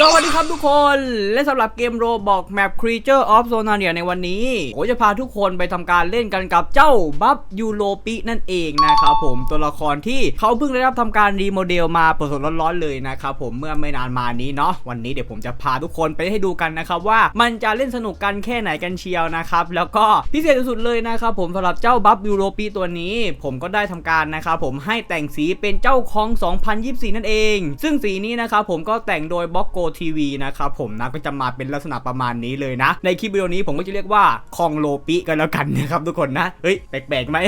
สวัสดีครับทุกคนและสำหรับเกมโรบอก Map Creature of Sonania ในวันนี้ผมจะพาทุกคนไปทำการเล่นกันกับเจ้าบัฟยูโรปินั่นเองนะครับผมตัวละครที่เขาเพิ่งได้รับทำการรีโมเดลมาสดๆร้อนๆเลยนะครับผมเมื่อไม่นานมานี้เนาะวันนี้เดี๋ยวผมจะพาทุกคนไปให้ดูกันนะครับว่ามันจะเล่นสนุกกันแค่ไหนกันเชียวนะครับแล้วก็พิเศษสุดๆเลยนะครับผมสำหรับเจ้าบัฟยูโรปิตัวนี้ ผมก็ได้ทำการนะครับผมให้แต่งสีเป็นเจ้าคอง 2024 นั่นเอง ซึ่งสีนี้นะครับผมก็แต่งโดยบล็อกโกทีวีนะครับผมนะก็จะมาเป็นลักษณะประมาณนี้เลยนะ ในคลิปวิดีโอนี้ผมก็จะเรียกว่าคองโลปิกันแล้วกันนะครับทุกคนนะเฮ้ยแปลกๆไหม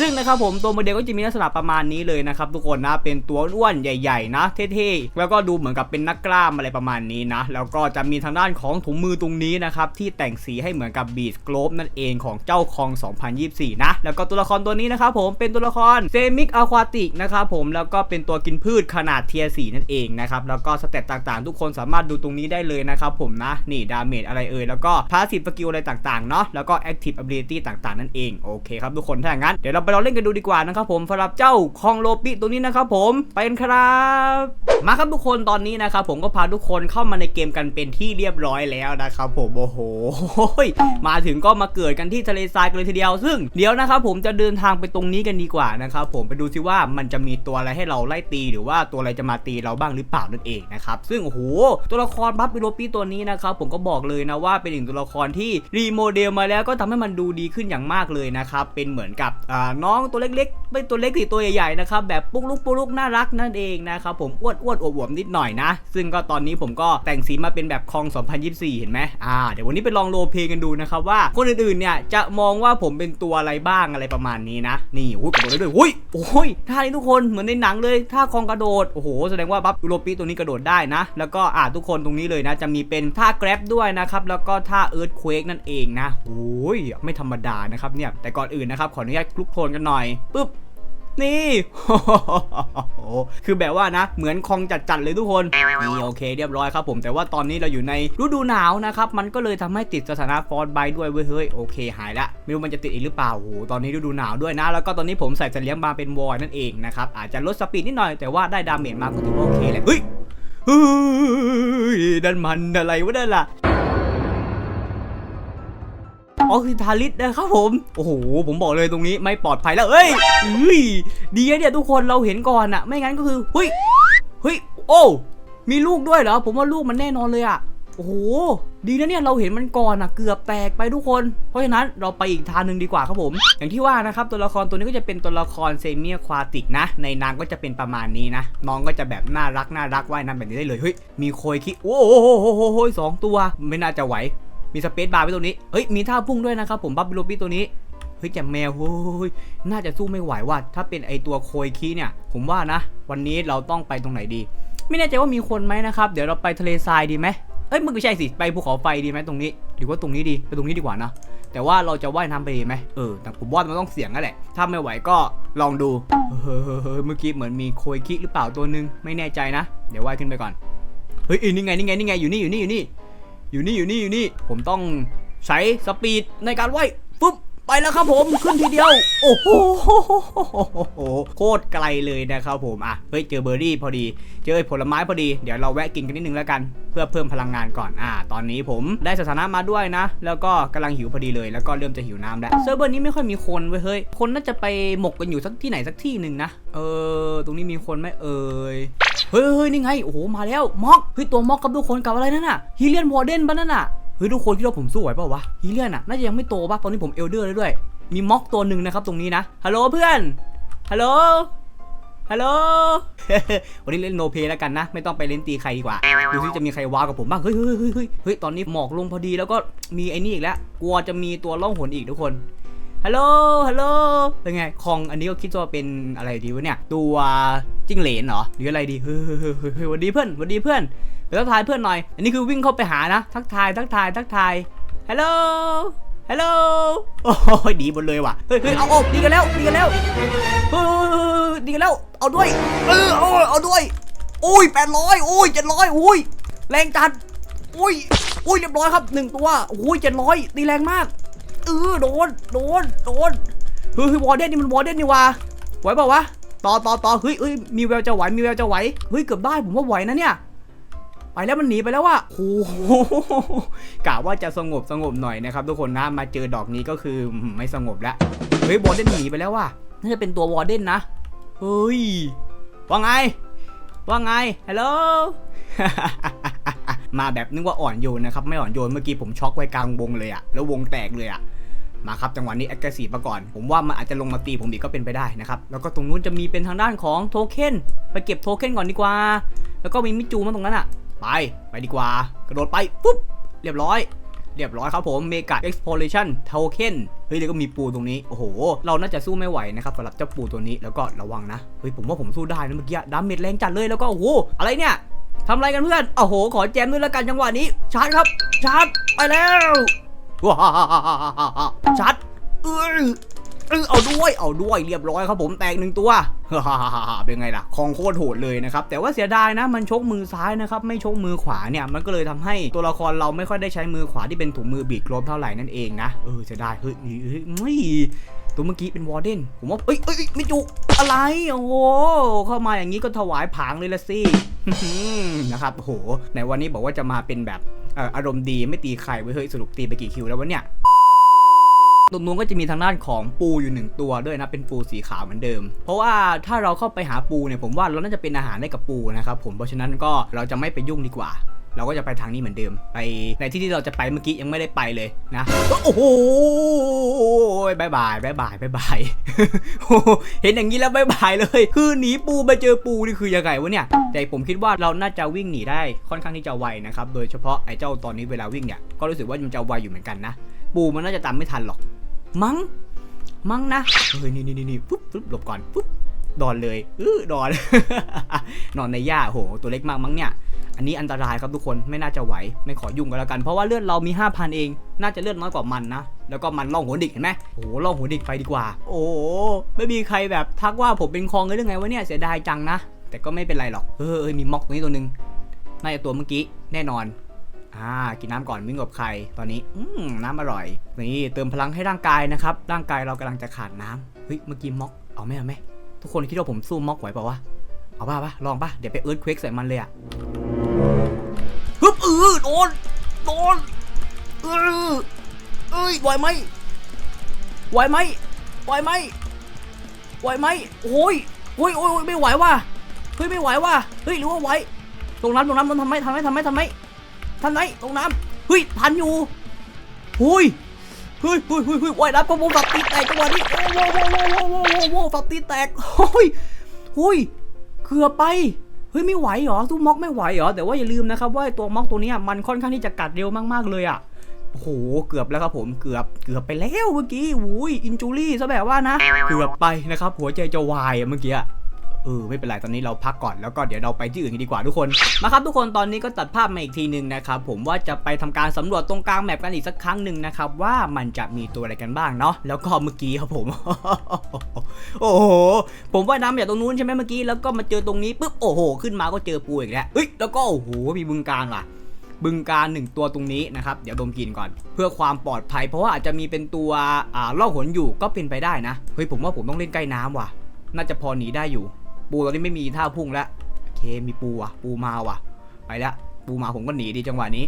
ซึ่งนะครับผมตัวโมเดลก็จะมีลักษณะประมาณนี้เลยนะครับทุกคนนะเป็นตัวอ้วนใหญ่ ๆ นะเท่ๆแล้วก็ดูเหมือนกับเป็นนักกล้ามอะไรประมาณนี้นะแล้วก็จะมีทางด้านของถุงมือตรงนี้นะครับที่แต่งสีให้เหมือนกับบีสโกลบนั่นเองของเจ้าคอง 2024 นะ แล้วก็ตัวละครตัวนี้นะครับผมเป็นตัวละครเซมิกอะควาติกนะครับผมแล้วก็เป็นตัวกินพืชขนาดเทียร์4นั่นเองนะครับแล้วก็สเตตต่างๆ ทุกคนสามารถดูตรงนี้ได้เลยนะครับผมนะ นี่ดาเมจอะไรเอ่ยแล้วก็พาสซีฟสกิลอะไรต่างๆเนาะแล้วก็แอคทีฟอ b i l i t y ต่างๆ นั่นเองโอเคครับทุกคนถ้าอย่างนั้นเดี๋ยวเราไปลองเล่นกันดูดีกว่านะครับผมสำหรับเจ้าคองโลปิตัวนี้นะครับผมไปกันครับ มาครับทุกคนตอนนี้นะครับผมก็พาทุกคนเข้ามาในเกมกันเป็นที่เรียบร้อยแล้วนะครับผมโอ้โหมาถึงก็มาเกิดกันที่ทะเลทรายกันเลยทีเดียว ซึ่งเดี๋ยวนะครับผมจะเดินทางไปตรงนี้กันดีกว่านะครับผมไปดูซิว่ามันจะมีตัวอะไรให้เราไล่ตี หรือว่าตัวอะไรจะมาตีเราบ้างหรือเปล่านั่นเองนะครับซึ่งโอ้โหตัวละครบัฟบิโรปี้ตัวนี้นะครับผมก็บอกเลยนะว่าเป็นหนึ่งตัวละครที่รีโมเดลมาแล้วก็ทำให้มันดูดีขึ้นอย่างมากเลยนะครับเป็นเหมือนกับอ่าน้องตัวเล็กๆไม่ตัวเล็กสิตัวใหญ่ๆนะครับแบบปุ๊กลุกปุ๊กลุกน่ารักนั่นเองนะครับผมอ้วนอ้วนอวบๆนิดหน่อยนะ ซึ่งก็ตอนนี้ผมก็แต่งสีมาเป็นแบบคอง 2024 เห็นไหมอ่าเดี๋ยววันนี้ไปลองโรลเพลกันดูนะครับว่าคนอื่นๆเนี่ยจะมองว่าผมเป็นตัวอะไรบ้างอะไรประมาณนี้นะ นี่อุ้ยกระโดดได้ด้วยอุ้ยโอ้ยท่านี้ทุกคนเหมือนในหนังเลยท่าคองกระโดดโอ้โหแสดงว่าบัฟยูโรปีตัวนี้กระโดดได้นะ แล้วก็อ่าทุกคนตรงนี้เลยนะ จะมีเป็นท่าแกร็บด้วยนะครับแล้วก็ท่าเอิร์ธเควกนั่นเองนะโอ้ยไม่ธรรมดานะครับเนี่ยแต่ก่อนอื่นนะครับขออนุญาตคลุกโคลนกันหน่อยปึ๊บ นี่คือแบบว่านะ เหมือนคองจัดๆเลยทุกคนนี่โอเค เรียบร้อยครับผมแต่ว่าตอนนี้เราอยู่ในฤดูหนาวนะครับมันก็เลยทำให้ติดสถานะฟอนไบด้วยเว้ยเฮ้ยโอเคหายละไม่รู้มันจะติดอีกหรือเปล่าโอ้โหตอนนี้ฤดูหนาวด้วยนะ แล้วก็ตอนนี้ผมใส่สัตว์เลี้ยงมาเป็นวอยนั่นเองนะครับอาจจะลดสปีดนิดหน่อยแต่ว่าได้ดาเมจมาก็ถือว่าโอเคแหละเฮ้ยเฮ้ยนั่นมันอะไรวะนั่นล่ะ ออกซิทาลิสนะครับผม โอ้โห ผมบอกเลยตรงนี้ไม่ปลอดภัยแล้วเอ้ยอุ้ยดีนะเนี่ยทุกคนเราเห็นก่อนอะไม่งั้นก็คือเฮ้ยเฮ้ยโอ้มีลูกด้วยเหรอ ผมว่าลูกมันแน่นอนเลยอะโอ้โห ดีนะเนี่ยเราเห็นมันก่อนอะเกือบแตกไปทุกคน เพราะฉะนั้นเราไปอีกทางหนึ่งดีกว่าครับผม อย่างที่ว่านะครับตัวละครตัวนี้ก็จะเป็นตัวละครเซมียควาติกนะ ในนางก็จะเป็นประมาณนี้นะ น้องก็จะแบบน่ารักน่ารักว่ายน้ำแบบนี้ได้เลย เฮ้ย มีโคยคิโอ้โหสองตัว ไม่น่าจะไหว มีสเปซบาร์ไว้ตรงนี้ เฮ้ย มีท่าพุ่งด้วยนะครับผมบัฟบิโลปี้ตัวนี้ เฮ้ยแจมแมวเฮ้ย น่าจะสู้ไม่ไหวว่ะ ถ้าเป็นไอตัวโคยคีเนี่ย ผมว่านะ วันนี้เราต้องไปตรงไหนดี ไม่แน่ใจว่ามีคนไหมนะครับ เดี๋ยวเราไปทะเลทรายดีไหมเอ้ยมันไม่ใช่สิ ไปภูเขาไฟดีไหมตรงนี้ หรือว่าตรงนี้ดี ไปตรงนี้ดีกว่านะ แต่ว่าเราจะว่ายน้ำไปดีไหมเออ แต่ผมว่ามันต้องเสี่ยงนั่นแหละ ถ้าไม่ไหวก็ลองดู เฮ้ย เมื่อกี้เหมือนมีโคยคิหรือเปล่าตัวนึง ไม่แน่ใจนะ เดี๋ยวว่ายขึ้นไปก่อน เฮ้ยนี่ไง นี่ไง นี่ไง อยู่นี่ อยู่นี่ อยู่นี่ อยู่นี่อยู่นี่อยู่นี่ ผมต้องใช้สปีดในการว่าย ไปแล้วครับผมขึ้นทีเดียว โอ้โหโคตรไกลเลยนะครับผมอะเฮ้ยเจอเบอร์รี่พอดี เจอผลไม้พอดีเดี๋ยวเราแวะกินกันนิดนึงแล้วกัน เพื่อเพิ่มพลังงานก่อนอ่า ตอนนี้ผมได้สถานะมาด้วยนะ แล้วก็กำลังหิวพอดีเลยแล้วก็เริ่มจะหิวน้ำแล้วเซิร์ฟเวอร์นี้ไม่ค่อยมีคนเว้ยเฮ้ยคนน่าจะไปหมกกันอยู่สักที่ไหนสักที่หนึ่งนะเออตรงนี้มีคนไหมเอ่ยเฮ้ยเฮ้ยนี่ไงโอ้โหมาแล้วม็อกเฮ้ยตัวม็อกกับทุกคนกับอะไรนั่นน่ะฮีเลียนวอร์เดนปะนั่นน่ะ เฮ้ยทุกคนคิดว่าผมสู้ไหวเปล่าวะฮีเลียนอะน่าจะยังไม่โตปะตอนนี้ผมเอลเดอร์แล้วด้วย มีม็อกตัวหนึ่งนะครับตรงนี้นะฮัลโหลเพื่อนฮัลโหลฮัลโหล วันนี้เล่นโนเพลแล้วกันนะ ไม่ต้องไปเล่นตีใครดีกว่า ดูซิจะมีใครว้ากับผมบ้างเฮ้ยเฮ้ยเฮ้ยเฮ้ยเฮ้ยตอนนี้หมอกลงพอดีแล้วก็มีไอ้นี่อีกแล้ว กลัวจะมีตัวล่องหนอีกทุกคน ฮัลโหล ฮัลโหล เป็นไง คองอันนี้ก็คิดว่าเป็นอะไรดีวะเนี่ย ตัวจิ้งเหลนเหรอ หรืออะไรดี เฮ้ยเฮ้ยเฮ้ยหวันดีเพื่อนหวันดีเพื่อน ไปทักทายเพื่อนหน่อย อันนี้คือวิ่งเข้าไปหานะ ทักทาย ทักทาย ทักทาย ฮัลโหล ฮัลโหล โอ้ยดีหมดเลยว่ะ เฮ้ยเฮ้ยเอาอาดีกันแล้ว ดีกันแล้ว เฮ้ยดีกันแล้ว เอาด้วย เออ เอาเอาด้วยโอ้ยแปดร้อยโอ้ยเจ็ดร้อยโอ้ย แรงจัดโอ้ยโอ้ย เรียบร้อยครับหนึ่งตัวโอ้ยเจ็ดร้อยตีแรงมาก เออโดนโดนโดนเฮ้ยเฮ้ยวอร์เดนนี่มันวอร์เดนนี่ว่ะไหวเปล่าวะต่อต่อต่อเฮ้ยเฮ้ยมีแววจะไหวมีแววจะไหวเฮ้ยเกือบได้ผมว่าไหวนะเนี่ยไปแล้วมันหนีไปแล้วว่ะโอ้โหกะว่าจะสงบสงบหน่อยนะครับทุกคนนะมาเจอดอกนี้ก็คือไม่สงบแล้วเฮ้ยวอร์เดนหนีไปแล้วว่ะน่าจะเป็นตัววอร์เดนนะเฮ้ยว่าไง ว่าไงฮัลโหลมาแบบนึกว่าอ่อนโยนนะครับ ไม่อ่อนโยนเมื่อกี้ผมช็อกไว้กลางวงเลยอะแล้ววงแตกเลยอะ มาครับจังหวะนี้แอคทีฟมาก่อน ผมว่ามันอาจจะลงมาตีผมอีกก็เป็นไปได้นะครับแล้วก็ตรงนู้นจะมีเป็นทางด้านของโทเค็นไปเก็บโทเค็นก่อนดีกว่า แล้วก็มีมิจูมาตรงนั้นอะไปไปดีกว่า กระโดดไปปุ๊บเรียบร้อยเรียบร้อยครับผมเมกาเอ็กซ์พอร์ชันโทเค็นเฮ้ยแล้วก็มีปูตรงนี้ โอ้โห เราน่าจะสู้ไม่ไหวนะครับสำหรับเจ้าปูตัวนี้แล้วก็ระวังนะ เฮ้ยผมว่าผมสู้ได้นะเมื่อกี้ดาเมจแรงจัดเลยแล้วก็โอ้โห อะไรเนี่ยทำอะไรกันเพื่อน โอ้โห ขอแจมด้วยล้วกันจังหวะนี้ ชาร์จครับ ชาร์จ ไปแล้ว ว้าชาร์จเออเออเอาด้วยเอาด้วยเรียบร้อยครับผมแตกหนึ่งตัวเป็นไงล่ะของโคตรโหดเลยนะครับแต่ว่าเสียดายนะมันชกมือซ้ายนะครับไม่ชกมือขวาเนี่ยมันก็เลยทำให้ตัวละครเราไม่ค่อยได้ใช้มือขวาที่เป็นถุงมือบีดกลบเท่าไหร่นั่นเองนะเออเสียดายเฮ้ยเฮ้ยไม่ตัวเมื่อกี้เป็นวอร์เดนผมว่าเอ้ยเอ้ยเอ้ยไม่จุอะไรโอ้โหเข้ามาอย่างนี้ก็ถวายผางเลยละสินะครับโหในวันนี้บอกว่าจะมาเป็นแบบ อารมณ์ดีไม่ตีใครไว้ยเฮ้ยสรุปตีไปกี่คิวแล้ววะเนี่ยตรงนู้นก็จะมีทางด้านของปูอยู่หนึ่งตัวด้วยนะเป็นปูสีขาวเหมือนเดิม เพราะว่าถ้าเราเข้าไปหาปูเนี่ยผมว่าเราน่าจะเป็นอาหารให้กับปูนะครับผมเพราะฉะนั้นก็เราจะไม่ไปยุ่งดีกว่า เราก็จะไปทางนี้เหมือนเดิม ไปในที่ที่เราจะไปเมื่อกี้ยังไม่ได้ไปเลยนะโอ้โหบายบายบายบายบายบายเห็นอย่างนี้แล้วบายบายเลย คือหนีปูไปเจอปูนี่คือยังไงวะเนี่ย แต่ผมคิดว่าเราน่าจะวิ่งหนีได้ค่อนข้างที่จะไวนะครับ โดยเฉพาะไอ้เจ้าตอนนี้เวลาวิ่งเนี่ย ก็รู้สึกว่ามันจะไวอยู่เหมือนกันนะ ปูมันน่าจะตามไม่ทันหรอก มั้ง มั้งนะ เฮ้ยนี่นี่นี่ปุ๊บปุ๊บหลบก่อนปุ๊บดอนเลยเออดอน นอนในหญ้าโห ตัวเล็กมากมั้งเนี่ย อันนี้อันตรายครับทุกคนไม่น่าจะไหวไม่ขอยุ่งกันแล้วกัน เพราะว่าเลือดเรามี 5,000 เอง น่าจะเลือดน้อยกว่ามันนะ แล้วก็มันล่องหัวดิกเห็นไหมโอ้โหล่องหัวดิกไปดีกว่า โอ้ไม่มีใครแบบทักว่าผมเป็นคองเลยหรือไงวะเนี่ยเสียดายจังนะ แต่ก็ไม่เป็นไรหรอกเออเออมีม็อกตรงนี้ตัวหนึ่งน่าจะตัวเมื่อกี้แน่นอนอ่ากินน้ำก่อนวิ่งกับใครตอนนี้อืมน้ำอร่อย นี่เติมพลังให้ร่างกายนะครับ ร่างกายเรากำลังจะขาดน้ำเฮ้ยเมื่อกี้ม็อกเอาไหมเอาไหมทุกคนคิดว่าผมสู้ม็อกไหวเปล่าวะเอาป่ะป่ะลองป่ะเดี๋ยวไปเอิร์ธเควกใส่มันเลยอะ นเออเอ้ยไหวไหมไหวไหมไหวไหมไหวไหมโอ้ยโอ้ยโอ้ยไม่ไหวว่ะเฮ้ยไม่ไหวว่ะเฮ้ยหรือว่าไหวตรงน้ำตรงน้ำมันทำไหมทำไหมทำไหมทำไหมทำไหมตรงน้ำเฮ้ยทันอยู่หุยเฮ้ยเฮ้ยเฮ้ยเฮ้ยว่ายน้ำก็โมฝักตีแตกจังหวะนี้โอ้โหโอ้โหโอ้โหโอ้โหโอ้โหฝักตีแตกเฮ้ยเฮ้ยเกือบไป เฮ้ยไม่ไหวเหรอตู้ม็อกไม่ไหวเหรอแต่ว่าอย่าลืมนะครับว่าไอตัวม็อกตัวนี้มันค่อนข้างที่จะกัดเร็วมากๆเลยอะโอ้โหเกือบแล้วครับผมเกือบเกือบไปแล้วเมื่อกี้อุ้ยอินจูรี่ซะแบบว่านะเกือบไปนะครับหัวใจจะวายเมื่อกี้ อะเออไม่เป็นไรตอนนี้เราพักก่อนแล้วก็เดี๋ยวเราไปที่อื่นกันดีกว่าทุกคนมาครับทุกคนตอนนี้ก็ตัดภาพมาอีกทีหนึ่งนะครับผมว่าจะไปทำการสำรวจตรงกลางแมปกันอีกสักครั้งหนึ่งนะครับว่ามันจะมีตัวอะไรกันบ้างเนาะแล้วก็เมื่อกี้ครับผม โอ้โหผมว่ายน้ำจากตรงนู้นใช่ไหมเมื่อกี้แล้วก็มาเจอตรงนี้ปุ๊บโอ้โห ขึ้นมาก็เจอปูอีกแล้วเฮ้ยแล้วก็โอ้โหมีบึงการว่ะบึงการหนึ่งตัวตรงนี้นะครับ เดี๋ยวดมกลินก่อน เพื่อความปลอดภัย เพราะว่าอาจจะมีเป็นตัวอ่าล่องหนอยู่ก็เป็นไปได้นะ เฮ้ยผมว่าผมต้องเล่นใกล้น้ำว่ะ น่าจะพอหนีได้อยู่ ปูตอนนี้ไม่มีท่าพุ่งแล้วโอเคมีปูว่ะ ปูมาว่ะ ไปละปูมาผมก็หนีดีจังหวะนี้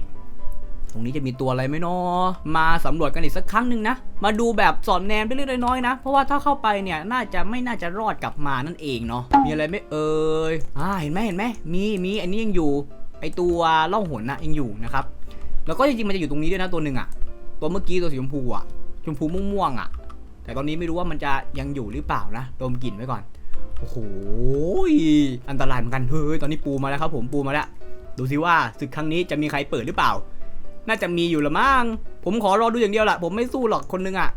ตรงนี้จะมีตัวอะไรไหมเนาะมาสำรวจกันอีกสักครั้งหนึ่งนะ มาดูแบบสอดแนมไปเล็กๆน้อยๆนะ เพราะว่าถ้าเข้าไปเนี่ยน่าจะไม่น่าจะรอดกลับมานั่นเองเนาะมีอะไรไหมเอ่ยอ่าเห็นไหมเห็นไหมมีมีอันนี้ยังอยู่ ไอตัวล่องหนนะยังอยู่นะครับแล้วก็จริงๆมันจะอยู่ตรงนี้ด้วยนะตัวหนึ่งอะตัวเมื่อกี้ตัวสีชมพูอะชมพูม่วงๆอะแต่ตอนนี้ไม่รู้ว่ามันจะยังอยู่หรือเปล่านะดมกลิ่นไว้ก่อน โอ้โหอันตรายเหมือนกันเฮ้ยตอนนี้ปูมาแล้วครับผมปูมาแล้ว ดูสิว่าศึกครั้งนี้จะมีใครเปิดหรือเปล่า น่าจะมีอยู่ละมั้งผมขอรอดูอย่างเดียวแหละผมไม่สู้หรอกคนนึงอะ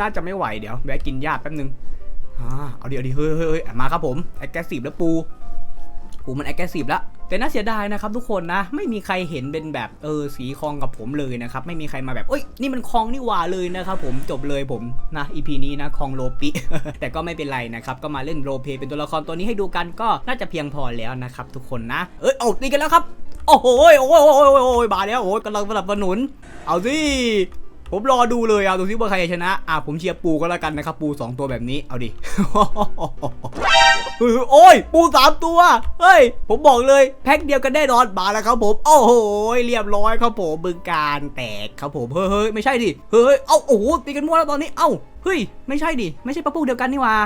น่าจะไม่ไหวเดี๋ยวแวะกินหญ้าแป๊บนึงอ่าเอาดิเอาดิเฮ้ยเฮ้ยมาครับผมแอคแกซีฟแล้วปู ปูมันแอคแกซีฟแล้ว แต่น่าเสียดายนะครับทุกคนนะ ไม่มีใครเห็นเป็นแบบเออสีคลองกับผมเลยนะครับ ไม่มีใครมาแบบเอ้ยนี่มันคลองนี่หว่าเลยนะครับผมจบเลยผมนะอีพีนี้นะคลองโลปิ แต่ก็ไม่เป็นไรนะครับก็มาเล่นโรลเพย์เป็นตัวละครตัวนี้ให้ดูกันก็น่าจะเพียงพอแล้วนะครับทุกคนนะ เอ้ยเอาตีกันแล้วครับโอ้โหโอ้โหโอ้โหโอ้โหโอ้โหมาแล้วโอ้โหกำลังสนับสนุน เอาสิผมรอดูเลยเอาดูซิว่าใครจะชนะ อะผมเชียร์ปูก็แล้วกันนะครับ ปู 2 ตัวแบบนี้เอาดิ โอ้ย ปูสามตัว เฮ้ย ผมบอกเลยแพ็คเดียวกันแน่นอนมาแล้วครับผม โอ้โห เรียบร้อยครับผมบึงการแตกครับผม เฮ้ยเฮ้ยไม่ใช่ดิ เฮ้ย เอ้า โอ้โห ตีกันมั่วแล้วตอนนี้ เอ้า เฮ้ย ไม่ใช่ดิ ไม่ใช่ปลาปูเดียวกันนี่ว่า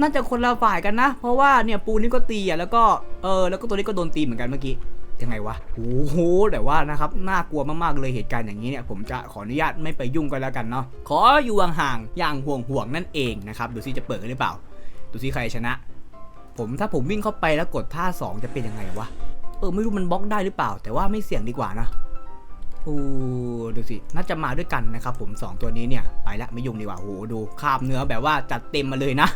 น่าจะคนละฝ่ายกันนะ เพราะว่าเนี่ยปูนี่ก็ตีอะ แล้วก็ เออ แล้วก็ตัวนี้ก็โดนตีเหมือนกันเมื่อกี้ยังไงวะโอ้โห แต่ว่านะครับ น่ากลัวมากๆ เลยเหตุการณ์อย่างนี้เนี่ย ผมจะขออนุญาตไม่ไปยุ่งกันแล้วกันเนาะ ขออยู่ห่างๆ อย่างห่วงๆ นั่นเองนะครับ ดูซิจะเปิดหรือเปล่า ดูซิใครชนะ ผมถ้าผมวิ่งเข้าไปแล้วกดท่า 2 จะเป็นยังไงวะ เออไม่รู้มันบล็อกได้หรือเปล่า แต่ว่าไม่เสี่ยงดีกว่านะ โอ้ดูสิ น่าจะมาด้วยกันนะครับผม 2 ตัวนี้เนี่ย ไปละไม่ยุ่งดีกว่าโหดูคาบเนื้อแบบว่าจัดเต็มมาเลยนะ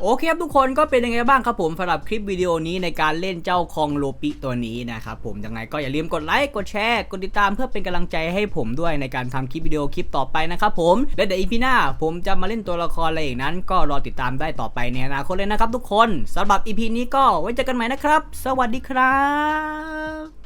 โอเคครับทุกคนก็เป็นยังไงบ้างครับผมสำหรับคลิปวิดีโอนี้ในการเล่นเจ้าคองโลปิตัวนี้นะครับผมยังไงก็อย่าลืมกดไลค์กดแชร์กดติดตามเพื่อเป็นกำลังใจให้ผมด้วยในการทำคลิปวิดีโอคลิปต่อไปนะครับผมและเดี๋ยวอีพีหน้าผมจะมาเล่นตัวละครอะไรอีกนั้น ก็รอติดตามได้ต่อไปในอนาคตเลยนะครับทุกคนสำหรับอีพีนี้ก็ไว้เจอกันใหม่นะครับ สวัสดีครับ